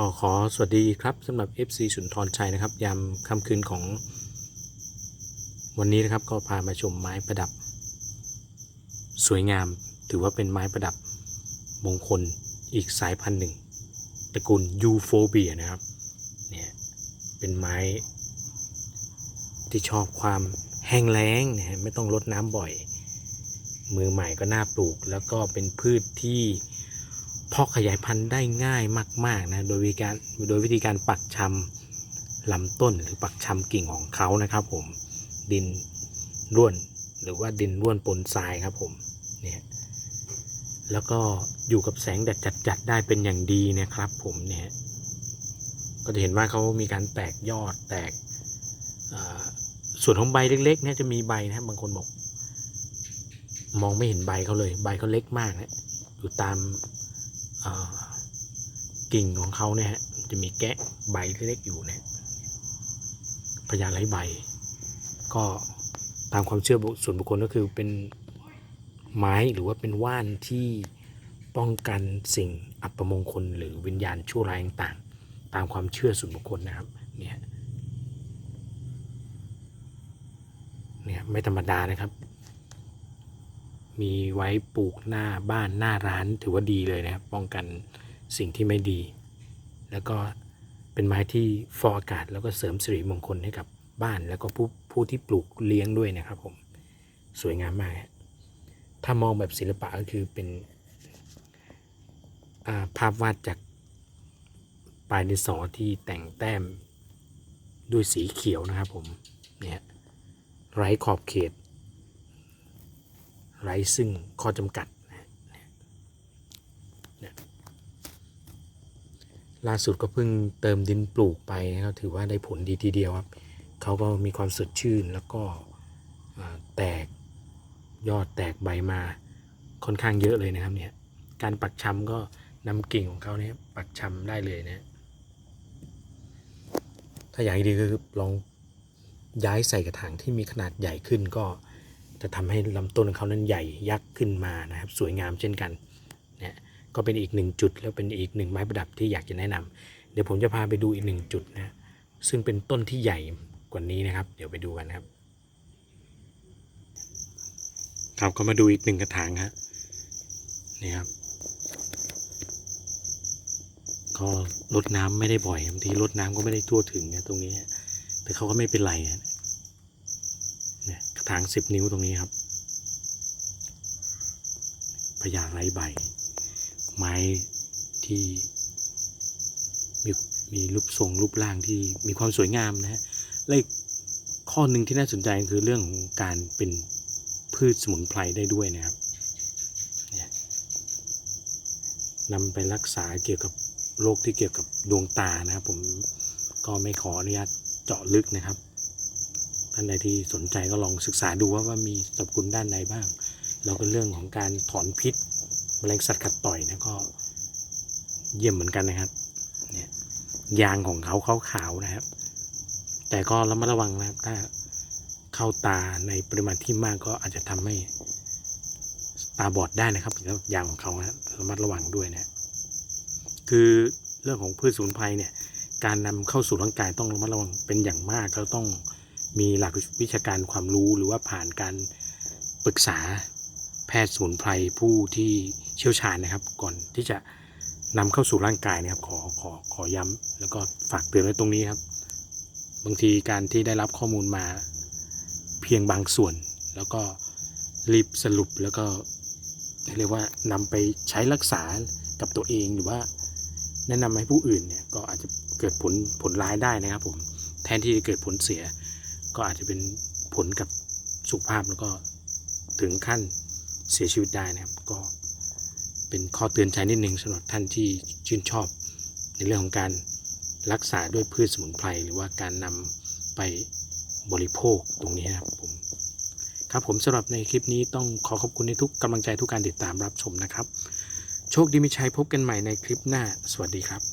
ก็ขอสวัสดีครับสำหรับ FC สุนทรชัยนะครับ ยามค่ำคืนของวันนี้นะครับก็พามาชมไม้ประดับ สวยงามถือว่าเป็นไม้ประดับมงคลอีกสายพันธุ์หนึ่งตระกูลยูโฟเบียนะครับเนี่ยเป็นไม้ ที่ชอบความแห้งแล้งนะฮะไม่ต้องรดน้ำบ่อย มือใหม่ก็น่าปลูกแล้วก็เป็นพืชที่ เพาะขยายพันธุ์ได้ง่ายมากๆนะโดยวิธีการโดยวิธีการปักชำลำต้นหรือปักชำกิ่งของเขานะครับ ผมดินร่วนหรือว่าดินร่วนปนทรายครับผมเนี่ยแล้วก็อยู่กับแสงแดดจัดๆได้เป็นอย่างดีนะครับ ผมเนี่ยก็จะเห็นว่าเขามีการแตกยอดแตกส่วนของใบเล็กๆเนี่ยจะมีใบนะบางคนบอก มองไม่เห็นใบเขาเลย ใบเขาเล็กมากนะอยู่ตาม กิ่งของเขาเนี่ยฮะจะมีแกะใบเล็กๆอยู่เนะพญาไหลใบ ก็ตามความเชื่อส่วนบุคคลก็คือเป็นไม้หรือว่าเป็นว่านที่ป้องกันสิ่งอัปมงคล หรือวิญญาณชั่วร้ายต่างๆ ตามความเชื่อส่วนบุคคลนะครับเนี่ยเนี่ยไม่ธรรมดานะครับ มีไว้ปลูกหน้าบ้านหน้าร้านถือว่าดีเลยนะครับ ป้องกันสิ่งที่ไม่ดี แล้วก็เป็นไม้ที่ฟอกอากาศแล้วก็เสริมสิริมงคลให้กับบ้านแล้วก็ผู้ผู้ที่ปลูกเลี้ยงด้วยนะครับผมสวยงามมาก ถ้ามองแบบศิลปะก็คือเป็นาภาพวาดจากปลายดินสอที่แต่งแต้มด้วยสีเขียวนะครับผมเนี่ยไร้ขอบเขต ไร้ซึ่งข้อจำกัดล่าสุดก็เพิ่งเติมดินปลูกไปนะครับถือว่าได้ผลดีทีเดียวครับเขาก็มีความสดชื่นแล้วก็แตกยอดแตกใบมาค่อนข้างเยอะเลยนะครับเนี่ยการปักชำก็นำกิ่งของเขาเนี่ยปักชำได้เลยนะถ้าอยากให้ดีก็คือลองย้ายใส่กระถางที่มีขนาดใหญ่ขึ้นก็ จะทำให้ลำต้นของเขานั้นใหญ่ยักษ์ขึ้นมานะครับ สวยงามเช่นกันเนี่ยก็เป็นอีกหนึ่งจุด แล้วเป็นอีกหนึ่งไม้ประดับที่อยากจะแนะนำเดี๋ยวผมจะพาไปดูอีกหนึ่งจุดนะซึ่งเป็นต้นที่ใหญ่กว่านี้นะครับ เดี๋ยวไปดูกันครับ ครับก็มาดูอีกหนึ่งกระถางครับนี่ครับก็รดน้ำไม่ได้บ่อยบางทีรดน้ำก็ไม่ได้ทั่วถึงนะตรงนี้ แต่เขาก็ไม่เป็นไรนะ เนี่ยกระถางสิบนิ้วตรงนี้ครับพญาไร้ใบ ไม้ที่มีมีรูปทรงรูปร่างที่มีความสวยงามนะฮะและข้อหนึ่งที่น่าสนใจคือเรื่องของการเป็นพืชสมุนไพรได้ด้วยนะครับนี่นำไปรักษาเกี่ยวกับโรคที่เกี่ยวกับดวงตานะครับ ผมก็ไม่ขออนุญาตเจาะลึกนะครับ ท่านใดที่สนใจก็ลองศึกษาดูว่าว่ามีสรรพคุณด้านใดบ้าง แล้วก็เรื่องของการถอนพิษแมลงสัตว์กัดต่อยนะก็เยี่ยมเหมือนกันนะครับเนี่ยยางของเขาเขาขาวนะครับ แต่ก็ระมัดระวังนะครับ ถ้าเข้าตาในปริมาณที่มากก็อาจจะทำให้ตาบอดได้นะครับแล้วยางของเขานะระมัดระวังด้วยนะคือเรื่องของพืชสมุนไพรเนี่ย การนำเข้าสู่ร่างกายต้องระมัดระวังเป็นอย่างมากแล้วต้อง มีหลักวิชาการความรู้หรือว่าผ่านการปรึกษาแพทย์สมุนไพรผู้ที่เชี่ยวชาญนะครับ ก่อนที่จะนำเข้าสู่ร่างกายนะครับ ขอขอขอย้ำแล้วก็ฝากเตือนไว้ตรงนี้ครับ บางทีการที่ได้รับข้อมูลมาเพียงบางส่วน แล้วก็รีบสรุปแล้วก็เรียกว่านำไปใช้รักษากับตัวเองหรือว่าแนะนำให้ผู้อื่นเนี่ยก็อาจจะเกิดผลผลร้ายได้นะครับผมแทนที่จะเกิดผลเสีย ก็อาจจะเป็นผลกับสุขภาพแล้วก็ถึงขั้นเสียชีวิตได้นะครับ ก็เป็นข้อเตือนใจนิดนึงสำหรับท่านที่ชื่นชอบ ในเรื่องของการรักษาด้วยพืชสมุนไพรหรือว่าการนำไปบริโภคตรงนี้นะครับผมครับผมสำหรับในคลิปนี้ต้องขอขอบคุณในทุกกำลังใจทุกการติดตามรับชมนะครับ โชคดีมีชัยพบกันใหม่ในคลิปหน้า สวัสดีครับ